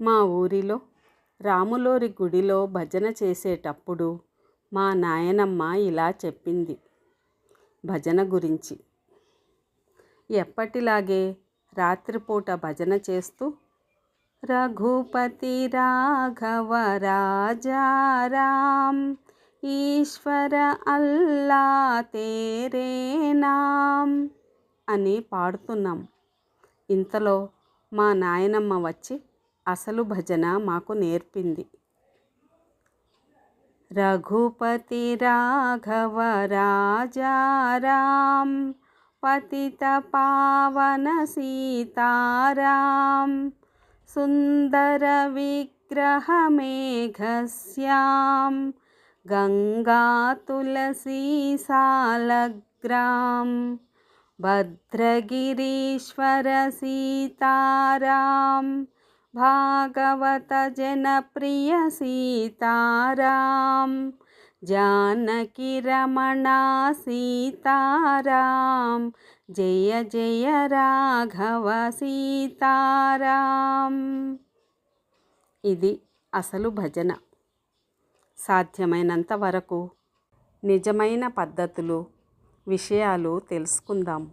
మా ఊరిలో రాములోరి గుడిలో భజన చేసేటప్పుడు మా నాయనమ్మ ఇలా చెప్పింది భజన గురించి. ఎప్పటిలాగే రాత్రిపూట భజన చేస్తూ రఘుపతి రాఘవ రాజారాం ఈశ్వర అల్లా తేరేనాం అని పాడుతున్నాం. ఇంతలో మా నాయనమ్మ వచ్చి అసలు భజన మాకు నేర్పింది. రఘుపతి రాఘవ రాజారాం పతిత పావన సీతారాం సుందర విగ్రహమేఘస్యాం గంగా తులసీ సాలగ్రాం భద్రగిరీశ్వర సీతారాం భాగవత జనప్రియ సీతారాం జానకి రమణ సీతారాం జయ జయ రాఘవ సీతారాం ఇది అసలు భజన. సాధ్యమైనంత వరకు నిజమైన పద్ధతులు విషయాలు తెలుసుకుందాం.